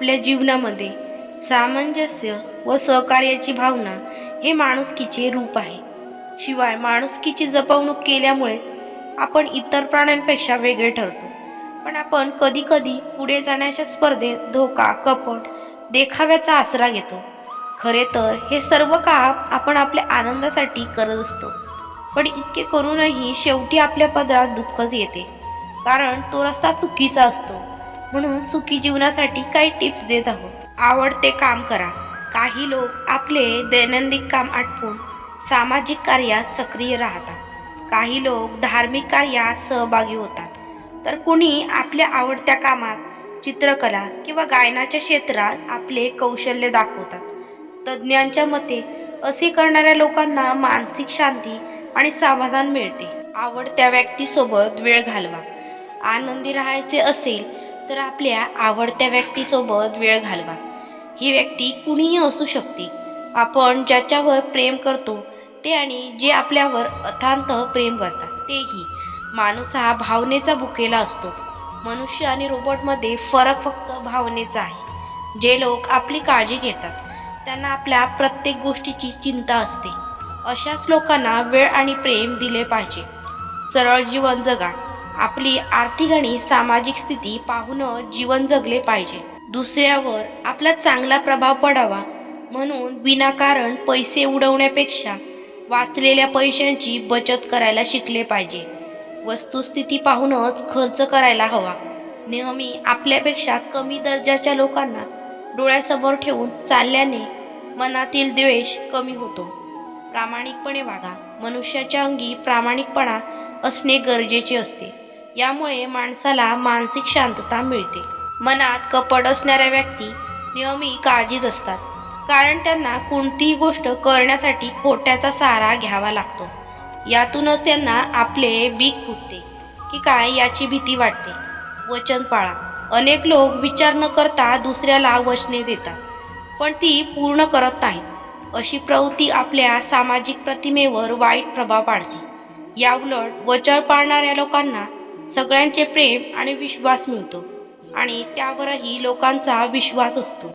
आपल्या जीवनामध्ये सामंजस्य व सहकार्याची भावना हे माणुसकीचे रूप आहे. शिवाय माणुसकीची जपवणूक केल्यामुळेच आपण इतर प्राण्यांपेक्षा वेगळे ठरतो. पण आपण कधी कधी पुढे जाण्याच्या स्पर्धेत धोका कपट देखाव्याचा आसरा घेतो. खरे तर हे सर्व काम आपण आपल्या आनंदासाठी करत असतो. पण इतके करूनही शेवटी आपल्या पदरात दुःखच येते. कारण तो रस्ता चुकीचा असतो. म्हणून सुखी जीवनासाठी काही टिप्स देत आहोत. आवडते काम करा. काही लोक आपले दैनंदिन काम आटपून सामाजिक कार्यात सक्रिय राहतात. काही लोक धार्मिक कार्यात सहभागी होतात. तर कुणी आपल्या आवडत्या कामात चित्रकला किंवा गायनाच्या क्षेत्रात आपले कौशल्य दाखवतात. तज्ज्ञांच्या मते असे करणाऱ्या लोकांना मानसिक शांती आणि समाधान मिळते. आवडत्या व्यक्तीसोबत वेळ घालवा. आनंदी राहायचे असेल तर आपल्या आवडत्या व्यक्तीसोबत वेळ घालवा. ही व्यक्ती कुणीही असू शकते. आपण ज्याच्यावर प्रेम करतो ते आणि जे आपल्यावर अथांत प्रेम करतात तेही. माणूस हा भावनेचा भुकेला असतो. मनुष्य आणि रोबोटमध्ये फरक फक्त भावनेचा आहे. जे लोक आपली काळजी घेतात त्यांना आपल्या प्रत्येक गोष्टीची चिंता असते. अशाच लोकांना वेळ आणि प्रेम दिले पाहिजे. सरळ जीवन जगा. आपली आर्थिक आणि सामाजिक स्थिती पाहून जीवन जगले पाहिजे. दुसऱ्यावर आपला चांगला प्रभाव पडावा म्हणून विनाकारण पैसे उडवण्यापेक्षा वाचलेल्या पैशांची बचत करायला शिकले पाहिजे. वस्तुस्थिती पाहूनच खर्च करायला हवा. नेहमी आपल्यापेक्षा कमी दर्जाच्या लोकांना डोळ्यासमोर ठेवून चालल्याने मनातील द्वेष कमी होतो. प्रामाणिकपणे वागा. मनुष्याच्या अंगी प्रामाणिकपणा असणे गरजेचे असते. यामुळे माणसाला मानसिक शांतता मिळते. मनात कपट असणाऱ्या व्यक्ती नेहमी काळजीत असतात. कारण त्यांना कोणतीही गोष्ट करण्यासाठी खोट्याचा सहारा घ्यावा लागतो. यातूनच त्यांना आपले बीक फुटते की काय याची भीती वाटते. वचन पाळा. अनेक लोक विचार न करता दुसऱ्याला वचने देतात पण ती पूर्ण करत नाहीत. अशी प्रवृत्ती आपल्या सामाजिक प्रतिमेवर वाईट प्रभाव पाडते. याउलट वचन पाळणाऱ्या लोकांना सगळ्यांचे प्रेम आणि विश्वास मिळतो आणि त्यावरही लोकांचा विश्वास असतो.